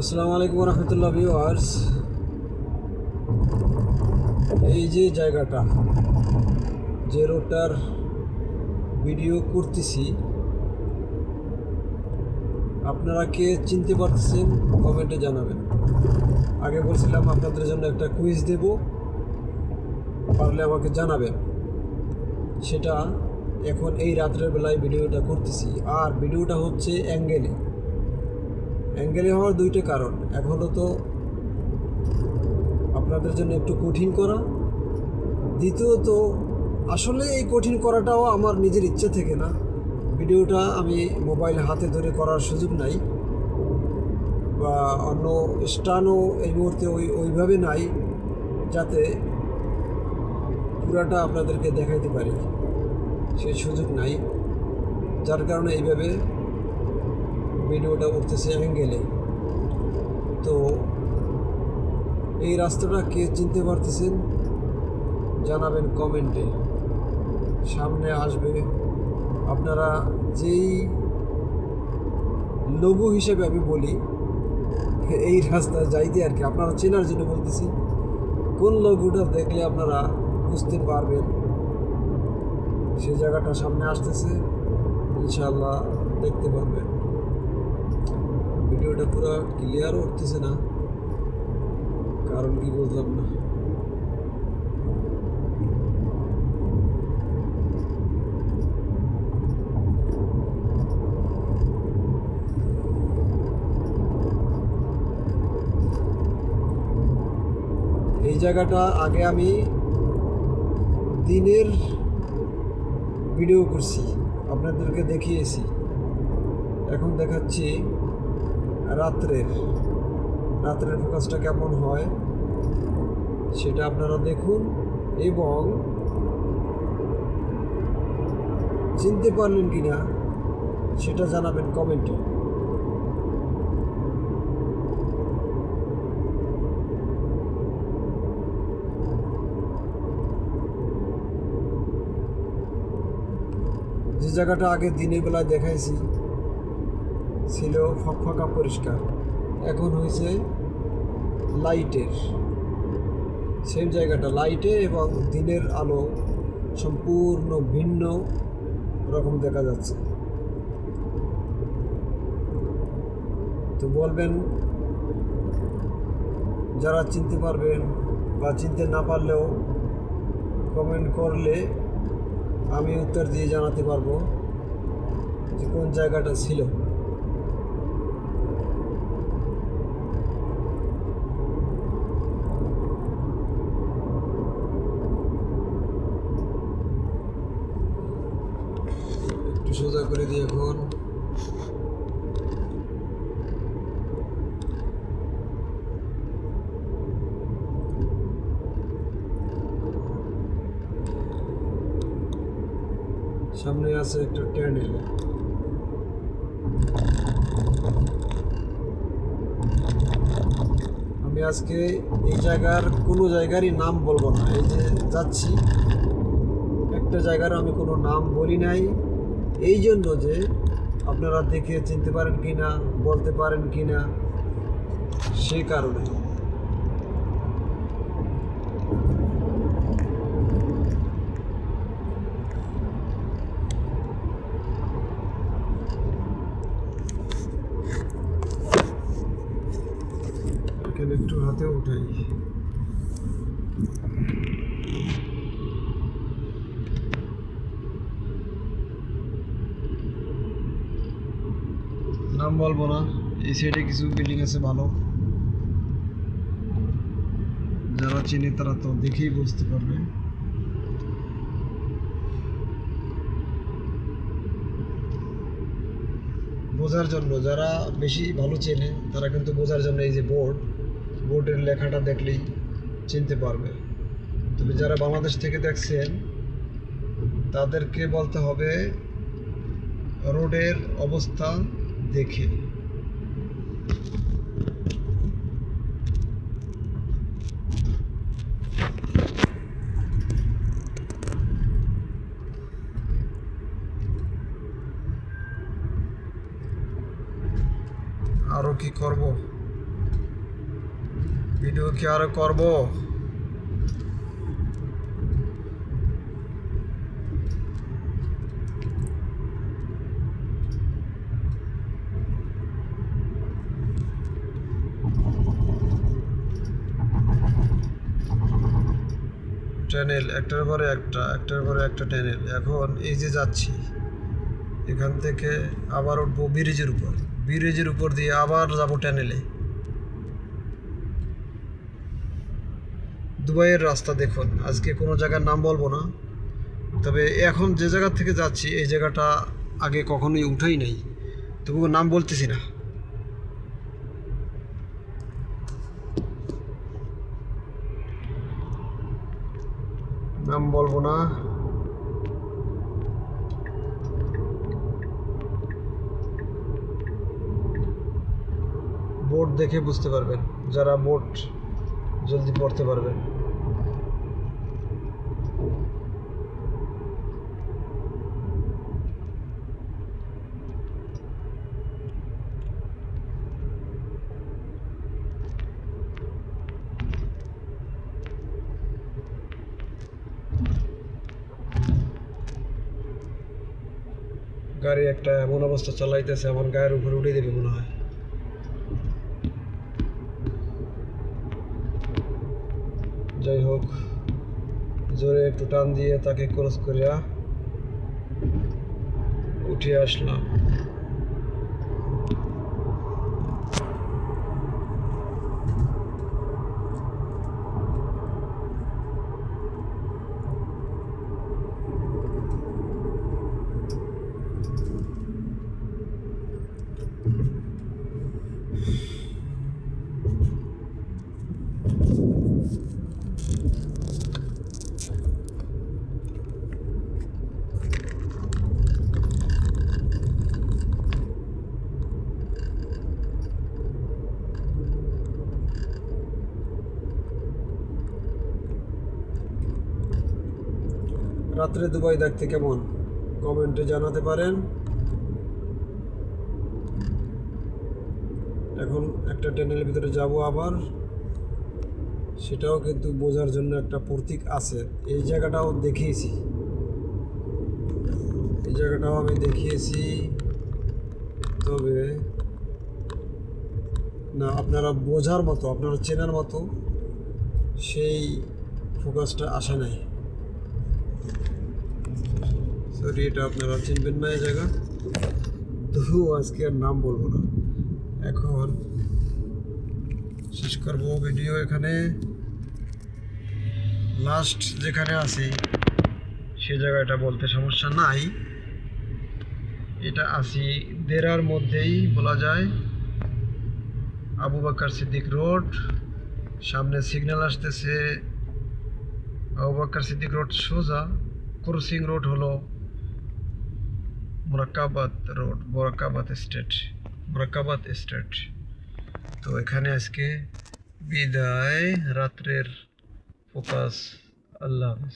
আসসালামু আলাইকুম রহমতুল্লাহ ভিউয়ার্স। এই যে জায়গাটা, যে রোডটার ভিডিও করতেছি, আপনারা কে চিনতে পারতেছেন, কমেন্টে জানাবেন। আগে বলছিলাম আপনাদের জন্য একটা কুইজ দেব, পারলে আমাকে জানাবেন। সেটা এখন এই রাত্রের বেলায় ভিডিওটা করতেছি। আর ভিডিওটা হচ্ছে অ্যাঙ্গেলে। অ্যাঙ্গেলে হওয়ার দুইটা কারণ। এক হলো তো আপনাদের জন্য একটু কঠিন করা। দ্বিতীয়ত, আসলে এই কঠিন করাটাও আমার নিজের ইচ্ছে থেকে না। ভিডিওটা আমি মোবাইল হাতে ধরে করার সুযোগ নাই। বা অন্য স্টানও এই মুহূর্তে ওই, ওইভাবে নাই, যাতে পুরাটা আপনাদেরকে দেখাইতে পারি। সেই সুযোগ নাই। যার কারণে এইভাবে ভিডিওটা উঠতেছে গেলে। তো এই রাস্তাটা কে চিনতে পারতেছেন? জানাবেন কমেন্টে। সামনে আসবে। আপনারা যেই লঘু হিসেবে আমি বলি, এই রাস্তা যাইতে আর কি, আপনারা চেনার জন্য বলতেছি, কোন লঘুটা দেখলে আপনারা বুঝতে পারবেন? সেই জায়গাটা সামনে আসতেছে ইনশাল্লাহ দেখতে পারবেন। ভিডিওটা পুরো ক্লিয়ার উঠতেছে না। কারণ কি বুঝলাম না। এই জায়গাটা আগে আমি দিনের ভিডিও করছি, আপনাদেরকে দেখিয়েছি। এখন দেখাচ্ছি রাত্রের রাত্রের ফোকাসটা কেমন হয় সেটা আপনারা দেখুন এবং চিনতে পারলেন কি না সেটা জানাবেন কমেন্টে। যে জায়গাটা আগে দিনের বেলায় দেখাইছি ছিল ফকফকা পরিষ্কার। এখন হয়েছে লাইটের। সেম জায়গাটা, লাইটে এবং দিনের আলো সম্পূর্ণ ভিন্ন রকম দেখা যাচ্ছে। তো বলবেন, যারা চিনতে পারবেন বা চিনতে না পারলেও কমেন্ট করলে আমি উত্তর দিয়ে জানাতে পারব যে কোন জায়গাটা ছিল একটু সোজা করে দিই এখন। সামনে আছে একটা ট্যানেল। আমি আজকে এই জায়গার কোনো জায়গারই নাম বলব না। এই যে যাচ্ছি, একটা জায়গার আমি কোনো নাম বলি নাই। এই জন্য যে আপনারা দেখে চিনতে পারেন কি না বলতে পারেন কি না সে কারণে। একটু হাতে উঠাই। নাম বলব না। এই সাইডে কিছু বিল্ডিং আছে ভালো। যারা চিনে তারা তো দেখেই বুঝতে পারবে। বোঝার জন্য যারা বেশি ভালো চেনে, তারা কিন্তু বোঝার জন্য এই যে বোর্ড বোর্ডের লেখাটা দেখলেই চিনতে পারবে। তবে যারা বাংলাদেশ থেকে দেখছেন, তাদেরকে বলতে হবে রোডের অবস্থা দেখে। আরও কি করব? ভিডিও কি আর করব? ট্যানেল একটার পরে একটা, একটার পরে একটা ট্যানেল এখন এই যে যাচ্ছি, এখান থেকে আবার উঠবো ব্রিজের উপর। ব্রিজের উপর দিয়ে আবার যাব ট্যানেলে দুবাইয়ের রাস্তা দেখুন, আজকে কোনো জায়গার নাম বলব না। তবে এখন যে জায়গা থেকে যাচ্ছি, এই জায়গাটা আগে কখনোই উঠাই নাই। তবুও নাম বলতেছি না। নাম না। বোর্ড দেখে বুঝতে পারবেন যারা বোর্ড জলদি পড়তে পারবেন। গাড়ি একটা এমন অবস্থা চালাইতেছে আমার গায়ের উপরে উঠে দেবে মনে হয়। যাই হোক, জোরে একটু টান দিয়ে তাকে ক্রস করিয়া উঠে আসলাম। রাত্রে দুবাই দেখতে কেমন কমেন্টে জানাতে পারেন। এখন একটা ট্যানেলের ভিতরে যাব আবার। সেটাও কিন্তু বোঝার জন্য একটা প্রতীক আছে। এই জায়গাটাও দেখিয়েছি। এই জায়গাটাও আমি দেখিয়েছি। তবে না, আপনারা বোঝার মতো, আপনারা চেনার মতো সেই ফোকাসটা আসে নাই। সরি এটা আপনারা চিনবেন না এই জায়গা? তবু আজকে আর নাম বলব না। এখন শেষ করব ভিডিও এখানে। লাস্ট যেখানে আছি, সে জায়গাটা বলতে সমস্যা নাই। এটা আছি দেরার মধ্যেই বলা যায়। আবু বাক্কার সিদ্দিক রোড। সামনে সিগন্যাল আসতেছে। আবু বাক্কার সিদ্দিক রোড সোজা। ক্রসিং রোড হলো Morakkabad road, Morakkabad state Morakkabad state. তো এখানে আজকে বিদায়, রাত্রের ফোকাস, আল্লাহ